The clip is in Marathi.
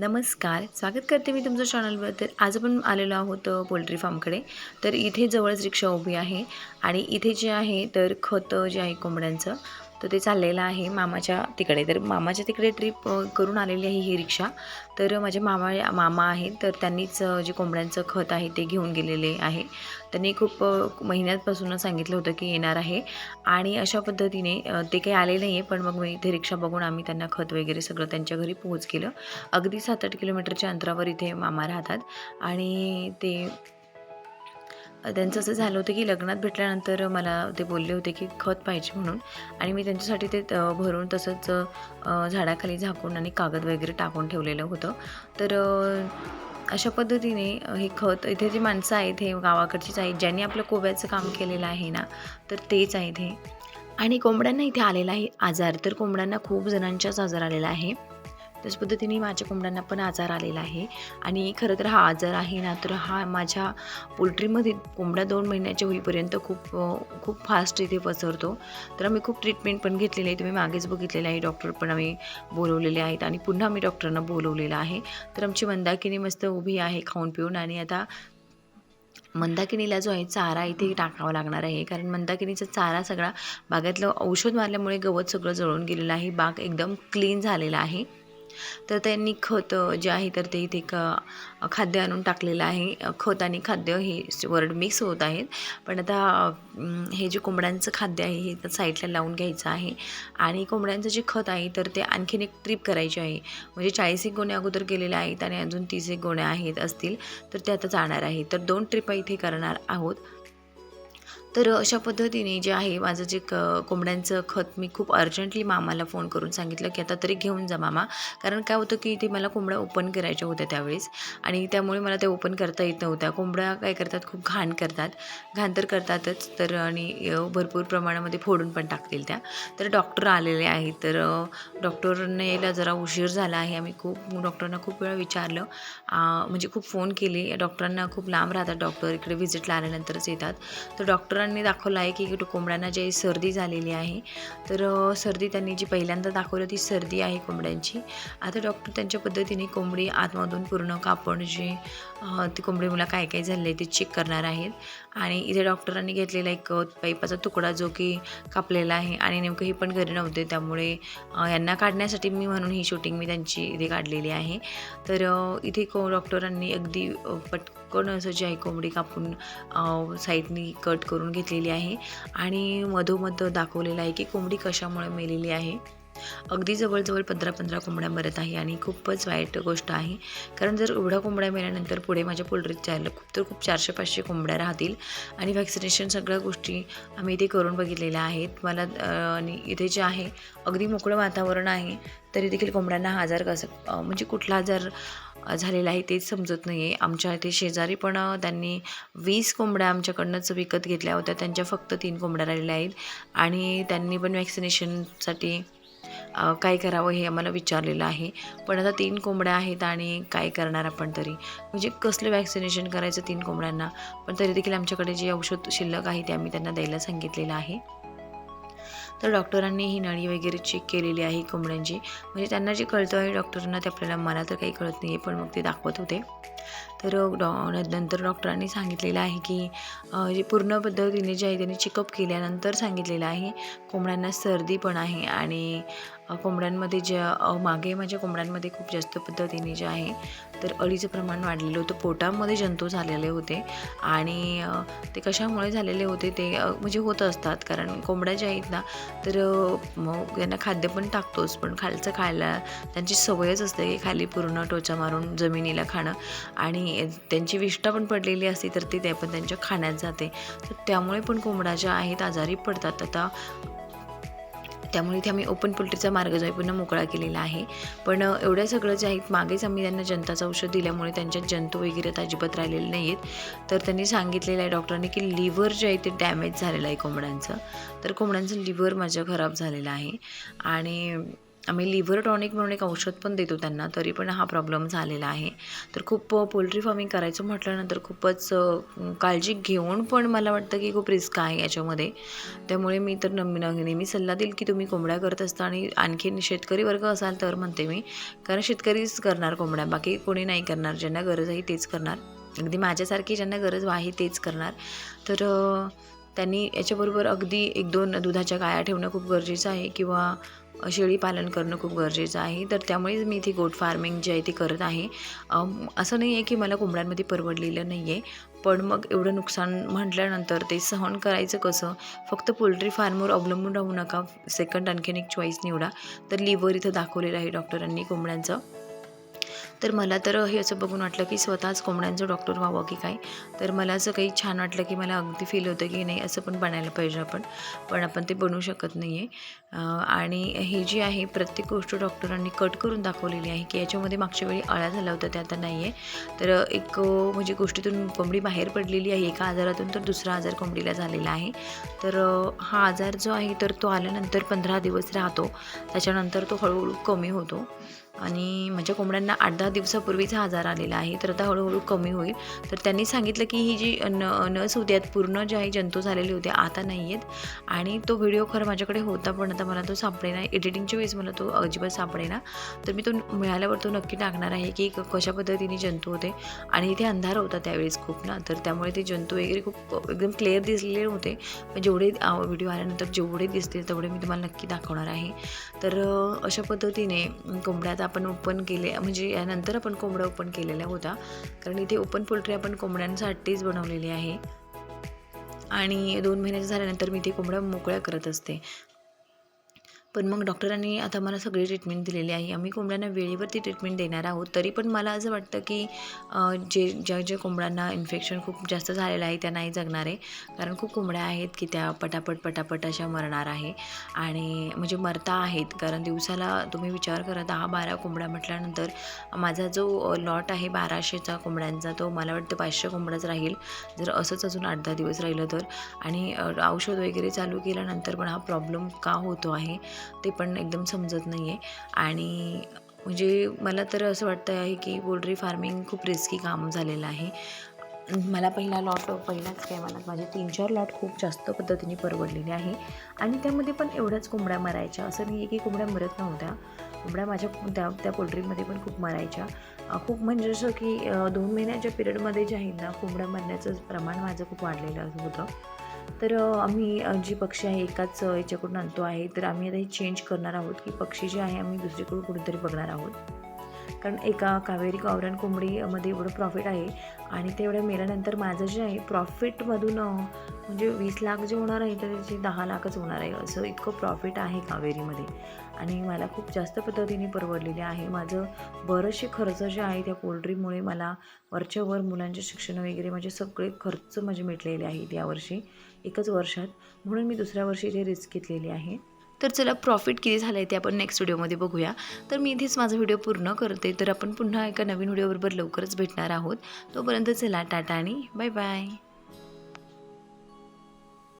नमस्कार स्वागत करते मी तुमचं चॅनलवर तर आज आपण आलेलो आहोत पोल्ट्री फार्मकडे तर इथे जवळच रिक्षा उभी आहे आणि इथे जे आहे तर खतं जे आहे कोंबड्यांचं तर ते चाललेलं आहे मामाच्या तिकडे. तर मामाच्या तिकडे ट्रिप करून आलेली आहे ही रिक्षा. तर माझे मामा मामा आहेत तर त्यांनीच जे कोंबड्यांचं खत आहे ते घेऊन गेलेले आहे. त्यांनी खूप अ, महिन्यापासूनच सांगितलं होतं की येणार आहे. आणि अशा पद्धतीने ते काही आले नाही आहे पण मग मी इथे रिक्षा बघून आम्ही त्यांना खत वगैरे सगळं त्यांच्या घरी पोहोच केलं. अगदी सात आठ किलोमीटरच्या अंतरावर इथे मामा राहतात. आणि ते त्यांचं असं झालं होतं की लग्नात भेटल्यानंतर मला ते बोलले होते की खत पाहिजे म्हणून. आणि मी त्यांच्यासाठी ते भरून तसंच झाडाखाली झाकून आणि कागद वगैरे टाकून ठेवलेलं होतं. तर अशा पद्धतीने हे खत इथे जी माणसं आहेत हे गावाकडचीच आहेत ज्यांनी आपलं कोब्याचं काम केलेलं आहे ना तर तेच आहेत हे. आणि कोंबड्यांना इथे आलेला आहे आजार. तर कोंबड्यांना खूप जणांचाच आजार आलेला आहे. त्याच पद्धतीने माझ्या कोंबड्यांना पण आजार आलेला आहे. आणि खरं तर हा आजार आहे ना तर हा माझ्या पोल्ट्रीमध्ये कोंबड्या दोन महिन्याच्या होईपर्यंत खूप खूप फास्ट इथे पसरतो. तर आम्ही खूप ट्रीटमेंट पण घेतलेली आहे. तुम्ही मागेच बघितलेलं आहे. डॉक्टर पण आम्ही बोलवलेले आहेत आणि पुन्हा आम्ही डॉक्टरांना बोलवलेलं आहे. तर आमची मंदाकिनी मस्त उभी आहे खाऊन पिऊन आणि आता मंदाकिनीला जो आहे चारा इथे टाकावा लागणार आहे. कारण मंदाकिनीचा चारा सगळा बागेतलं औषध मारल्यामुळे गवत सगळं जळून गेलेलं आहे. बाग एकदम क्लीन झालेला आहे. तर त्यांनी खत जे आहे तर ते इथे एक खाद्य आणून टाकलेलं आहे. खत आणि खाद्य हे वर्ड मिक्स होत आहेत. पण आता हे जे कोंबड्यांचं खाद्य आहे हे साईडला लावून घ्यायचं आहे. आणि कोंबड्यांचं जे खत आहे तर ते आणखीन एक ट्रिप करायची आहे. म्हणजे चाळीस एक गोण्या अगोदर गेलेल्या आहेत आणि अजून तीस एक गोण्या आहेत असतील तर ते आता जाणार आहे. तर दोन ट्रिपा इथे करणार आहोत. तर अशा पद्धतीने जे आहे माझं जे क कोंबड्यांचं खत मी खूप अर्जंटली मामाला फोन करून सांगितलं की आता तरी घेऊन जा मामा. कारण काय होतं की इथे मला कोंबड्या ओपन करायच्या होत्या त्यावेळेस आणि त्यामुळे मला ते ओपन करता येत नव्हत्या. कोंबड्या काय करतात खूप घाण करतात. घाण तर करतातच तर आणि भरपूर प्रमाणामध्ये फोडून पण टाकतील त्या. तर डॉक्टर आलेले आहेत तर डॉक्टरने यायला जरा उशीर झाला आहे. आम्ही खूप डॉक्टरांना खूप वेळा विचारलं. म्हणजे खूप फोन केले. डॉक्टरांना खूप लांब राहतात डॉक्टर इकडे व्हिजिटला आल्यानंतरच येतात. तर डॉक्टर डॉक्टरांनी दाखवलं आहे की कोंबड्यांना जे सर्दी झालेली आहे तर सर्दी त्यांनी जी पहिल्यांदा दाखवलं ती सर्दी आहे कोंबड्यांची. आता डॉक्टर त्यांच्या पद्धतीने कोंबडी आतमधून पूर्ण कापड जे ती कोंबडी मुला काय काय झालं आहे ते चेक करणार आहेत. आणि इथे डॉक्टरांनी घेतलेला एक पाईपाचा तुकडा जो की कापलेला आहे आणि नेमकं हे पण घरी नव्हते त्यामुळे यांना काढण्यासाठी मी म्हणून ही शूटिंग मी त्यांची इथे काढलेली आहे. तर इथे को डॉक्टरांनी अगदी पट पटकन असं जे आहे कोंबडी कापून साईडनी कट करून घेतलेली आहे. आणि मधोमध दाखवलेलं आहे की कोंबडी कशामुळे मेलेली आहे. अगदी जवळजवळ पंधरा पंधरा कोंबड्या मरत आहे आणि खूपच वाईट गोष्ट आहे. कारण जर एवढ्या कोंबड्या मेल्यानंतर पुढे माझ्या पोल्ट्रीत जायला खूप तर खूप चारशे पाचशे कोंबड्या राहतील. आणि व्हॅक्सिनेशन सगळ्या गोष्टी आम्ही इथे करून बघितलेल्या आहेत. मला आणि इथे जे आहे अगदी मोकळं वातावरण आहे तरी देखील कोंबड्यांना हा आजार कसा म्हणजे कुठला आजार झालेलं आहे तेच समजत नाही आहे आमच्या इथे शेजारी पण त्यांनी वीस कोंबड्या आमच्याकडनंच विकत घेतल्या होत्या. त्यांच्या फक्त तीन कोंबड्या राहिलेल्या आहेत. आणि त्यांनी पण वॅक्सिनेशनसाठी काय करावं हे आम्हाला विचारलेलं आहे. पण आता तीन कोंबड्या आहेत आणि काय करणार आपण तरी? म्हणजे कसलं वॅक्सिनेशन करायचं तीन कोंबड्यांना? पण तरी देखील आमच्याकडे जे औषध शिल्लक आहे ते आम्ही त्यांना द्यायला सांगितलेलं आहे. तर डॉक्टरांनी ही नळी वगैरे चेक केलेली आहे कोंबड्यांची. म्हणजे त्यांना जे कळतं आहे डॉक्टरांना ते आपल्याला मला तर काही कळत नाही आहे पण मग ते दाखवत होते. तर डॉ नंतर डॉक्टरांनी सांगितलेलं आहे की जे पूर्ण पद्धतीने जे आहे त्यांनी चेकअप केल्यानंतर सांगितलेलं आहे कोंबड्यांना सर्दी पण आहे आणि कोंबड्यांमध्ये जे मागे माझ्या कोंबड्यांमध्ये खूप जास्त पद्धतीने जे आहे तर अळीचं प्रमाण वाढलेलं होतं. पोटामध्ये जंतू झालेले होते आणि ते कशामुळे झालेले होते ते म्हणजे होत असतात. कारण कोंबड्या ज्या आहेत ना तर मग त्यांना खाद्य पण टाकतोच. पण खालचं खायला त्यांची सवयच असते की खाली पूर्ण टोचा मारून जमिनीला खाणं. आणि त्यांची विष्ठा पण पडलेली असते तर ती ते पण त्यांच्या खाण्यात जाते. तर त्यामुळे पण कोंबड्या ज्या आहेत आजारी पडतात. आता त्यामुळे इथे आम्ही ओपन पोल्ट्रीचा मार्ग जो आहे पुन्हा मोकळा केलेला आहे. पण एवढ्या सगळं जे आहेत मागेच आम्ही त्यांना जंताचं औषध दिल्यामुळे त्यांच्यात जंतू वगैरे अजिबात राहिलेले नाही आहेत तर त्यांनी सांगितलेलं आहे डॉक्टरांनी की लिव्हर जे आहे ते डॅमेज झालेलं आहे कोंबड्यांचं. तर कोंबड्यांचं लिव्हर माझं खराब झालेलं आहे. आणि आम्ही लिव्हर टॉनिक म्हणून एक औषध पण देतो त्यांना तरी पण हा प्रॉब्लेम झालेला आहे. तर खूप पोल्ट्री फार्मिंग करायचं म्हटल्यानंतर खूपच काळजी घेऊन पण मला वाटतं की खूप रिस्क आहे याच्यामध्ये. त्यामुळे मी तर नम नेहमी सल्ला देईल की तुम्ही कोंबड्या करत असता आणि आणखीन शेतकरी वर्ग असाल तर म्हणते मी कारण शेतकरीच करणार कोंबड्या बाकी कोणी नाही करणार. ज्यांना गरज आहे तेच करणार. अगदी माझ्यासारखी ज्यांना गरज आहे तेच करणार. तर त्यांनी याच्याबरोबर अगदी एक दोन दुधाच्या गाया ठेवणं खूप गरजेचं आहे किंवा शेळी पालन करणं खूप गरजेचं आहे. तर त्यामुळेच मी ती गोट फार्मिंग जे आहे ती करत आहे. असं नाही आहे की मला कोंबड्यांमध्ये परवडलेलं नाही आहे. पण मग एवढं नुकसान म्हटल्यानंतर ते सहन करायचं कसं? फक्त पोल्ट्री फार्मवर अवलंबून राहू नका. सेकंड आणखीन एक चॉईस निवडा. तर लिव्हर इथं दाखवलेलं आहे डॉक्टरांनी कोंबड्यांचं. तर मला तर हे असं बघून वाटलं की स्वतःच कोंबड्यांचं डॉक्टर व्हावं की काय? तर मला असं काही छान वाटलं की मला अगदी फील होतं की नाही असं पण बनायला पाहिजे आपण. पण आपण ते बनवू शकत नाही आहे आणि ही जी आहे प्रत्येक गोष्ट डॉक्टरांनी कट करून दाखवलेली आहे की याच्यामध्ये मागच्या वेळी अळ्या झाल्या होत्या त्या आता नाही आहे तर एक म्हणजे गोष्टीतून कोंबडी बाहेर पडलेली आहे. एका आजारातून तर दुसरा आजार कोंबडीला झालेला आहे. तर हा आजार जो आहे तर तो आल्यानंतर पंधरा दिवस राहतो. त्याच्यानंतर तो हळूहळू कमी होतो. आणि माझ्या कोंबड्यांना आठ दहा दिवसापूर्वीचा आजार आलेला आहे तर आता हळूहळू कमी होईल. तर त्यांनी सांगितलं की ही जी न नस होती आहेत पूर्ण जे आहे जंतू झालेले होते आता नाही आहेत. आणि तो व्हिडिओ खरं माझ्याकडे होता पण आता मला तो सापडेना. एडिटिंगच्या वेळेस मला तो अजिबात सापडेना. तर मी तो मिळाल्यावर तो नक्की टाकणार आहे की कशा पद्धतीने जंतू होते. आणि इथे अंधार होता त्यावेळेस खूप ना तर त्यामुळे ते जंतू वगैरे खूप एकदम क्लिअर दिसलेले होते. जेवढे व्हिडिओ आल्यानंतर जेवढे दिसतील तेवढे मी तुम्हाला नक्की दाखवणार आहे. तर अशा पद्धतीने कोंबड्या आपण ओपन केले म्हणजे यानंतर आपण कोंबड्या ओपन केलेल्या होत्या. कारण इथे ओपन पोल्ट्री आपण कोंबड्यांसाठीच बनवलेली आहे. आणि दोन महिन्याच्या झाल्यानंतर मी ते कोंबड्या मोकळ्या करत असते. पण मग डॉक्टरांनी आता मला सगळी ट्रीटमेंट दिलेली आहे. आम्ही कोंबड्यांना वेळेवरती ट्रीटमेंट देणार आहोत. तरी पण मला असं वाटतं की जे ज्या ज्या कोंबड्यांना इन्फेक्शन खूप जास्त झालेलं आहे त्या नाही जगणार आहे. कारण खूप कोंबड्या आहेत की त्या पटापट पटापट अशा मरणार आहे. आणि म्हणजे मरता आहेत. कारण दिवसाला तुम्ही विचार करा दहा बारा कोंबड्या म्हटल्यानंतर माझा जो लॉट आहे बाराशेचा कोंबड्यांचा तो मला वाटतं पाचशे कोंबड्याच राहील. जर असंच अजून आठ दहा दिवस राहिलं तर. आणि औषध वगैरे चालू केल्यानंतर पण हा प्रॉब्लेम का होतो आहे? ते पण एकदम समजत नाही आहे आणि म्हणजे मला तर असं वाटतं आहे की पोल्ट्री फार्मिंग खूप रिस्की काम झालेलं आहे. मला पहिला लॉट पहिलाच काय मला माझे तीन चार लॉट खूप जास्त पद्धतीने परवडलेले आहे. आणि त्यामध्ये पण एवढ्याच कोंबड्या मरायच्या. असं नाही आहे की कोंबड्या मरत नव्हत्या. कोंबड्या माझ्या त्या त्या पोल्ट्रीमध्ये पण खूप मरायच्या. खूप म्हणजे जसं की दोन महिन्याच्या पिरियडमध्ये जे आहे ना कोंबड्या मरण्याचं प्रमाण माझं खूप वाढलेलं होतं. तर आम्ही जी पक्षी आहे एकाच याच्याकडून आणतो आहे. तर आम्ही आता हे चेंज करणार आहोत की पक्षी जे आहे आम्ही दुसरीकडून कुठेतरी बघणार आहोत. कारण एका कावेरी गावरान कोंबडीमध्ये एवढं प्रॉफिट आहे. आणि ते एवढ्या मेल्यानंतर माझं जे आहे प्रॉफिटमधून म्हणजे वीस लाख जे होणार आहे तर त्याचे दहा लाखच होणार आहे. असं इतकं प्रॉफिट आहे कावेरीमध्ये. आणि मला खूप जास्त पद्धतीने परवडलेले आहे. माझं बरेचसे खर्च जे आहे त्या पोल्ट्रीमुळे मला वरच्या वर मुलांचे शिक्षण वगैरे माझे सगळे खर्च माझे मिटलेले आहेत यावर्षी एकच वर्षात. म्हणून मी दुसऱ्या वर्षी ते रिस्क घेतलेली आहे. तर चला प्रॉफिट किती झालं आहे ते आपण नेक्स्ट व्हिडिओमध्ये बघूया. तर मी इथेच माझा व्हिडिओ पूर्ण करते. तर आपण पुन्हा एका नवीन व्हिडिओबरोबर लवकरच भेटणार आहोत. तोपर्यंत चला टाटा आणि बाय बाय